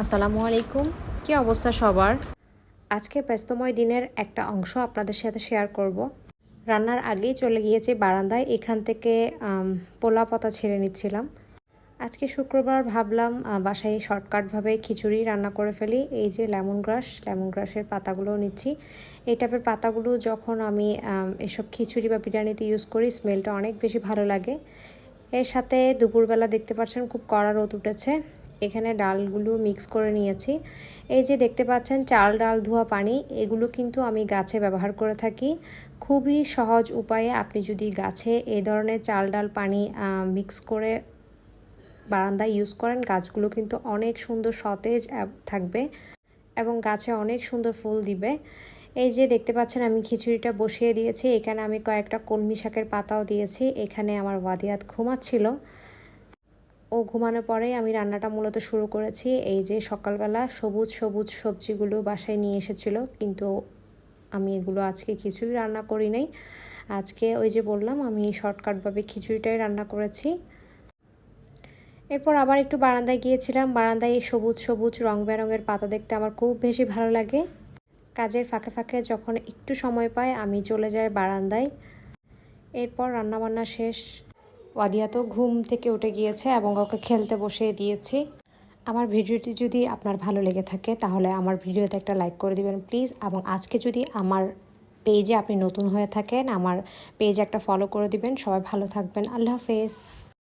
আসসালামু আলাইকুম। কি অবস্থা সবার? আজকে ব্যস্তময় দিনের একটা অংশ আপনাদের সাথে শেয়ার করব। রান্নার আগেই চলে গিয়েছি বারান্দায়। এখান থেকে পোলা পাতা ছেড়ে নিচ্ছিলাম। আজকে শুক্রবার ভাবলাম বাসায় শর্টকাটভাবে খিচুড়ি রান্না করে ফেলি। এই যে লেমন গ্রাস লেমন গ্রাসের পাতাগুলো নিচ্ছি। এই টাইপের পাতাগুলো যখন আমি এসব খিচুড়ি বা বিরিয়ানিতে ইউজ করি স্মেলটা অনেক বেশি ভালো লাগে। এর সাথে দুপুরবেলা দেখতে পাচ্ছেন খুব কড়া রোদ উঠেছে। এখানে ডালগুলো মিক্স করে নিয়েছি। এই যে দেখতে পাচ্ছেন, চাল, ডাল, ধোয়া, পানি, এগুলো কিন্তু আমি গাছে ব্যবহার করে থাকি। খুবই সহজ উপায়ে আপনি যদি গাছে এই ধরনের চাল, ডাল, পানি মিক্স করে বারান্দায় ইউজ করেন, গাছগুলো কিন্তু অনেক সুন্দর সতেজ থাকবে এবং গাছে অনেক সুন্দর ফুল দিবে। এই যে দেখতে পাচ্ছেন, আমি খিচুড়িটা বসিয়ে দিয়েছি। এখানে আমি কয়েকটা কলমি শাকের পাতাও দিয়েছি। এখানে আমার ওয়াদিয়াত ঘুমাচ্ছিল। ও ঘুমানোর পরেই আমি রান্নাটা মূলত শুরু করেছি। এই যে সকালবেলা সবুজ সবুজ সবজিগুলো বাসায় নিয়ে এসেছিল, কিন্তু আমি এগুলো আজকে খিচুড়ি রান্না করি নাই। আজকে ওই যে বললাম, আমি শর্টকাটভাবে খিচুড়িটাই রান্না করেছি। এরপর আবার একটু বারান্দায় গিয়েছিলাম। বারান্দায় এই সবুজ সবুজ রং বেরঙের পাতা দেখতে আমার খুব বেশি ভালো লাগে। কাজের ফাঁকে ফাঁকে যখন একটু সময় পাই, আমি চলে যাই বারান্দায়। এরপর রান্নাবান্না শেষ। ওয়াদিয়া তো ঘুম থেকে উঠে গিয়েছে এবং ওকে খেলতে বসিয়ে দিয়েছি। আমার ভিডিওটি যদি আপনার ভালো লেগে থাকে, তাহলে আমার ভিডিওতে একটা লাইক করে দিবেন প্লিজ। এবং আজকে যদি আমার পেজে আপনি নতুন হয়ে থাকেন, আমার পেজে একটা ফলো করে দিবেন। সবাই ভালো থাকবেন। আল্লাহ হাফেজ।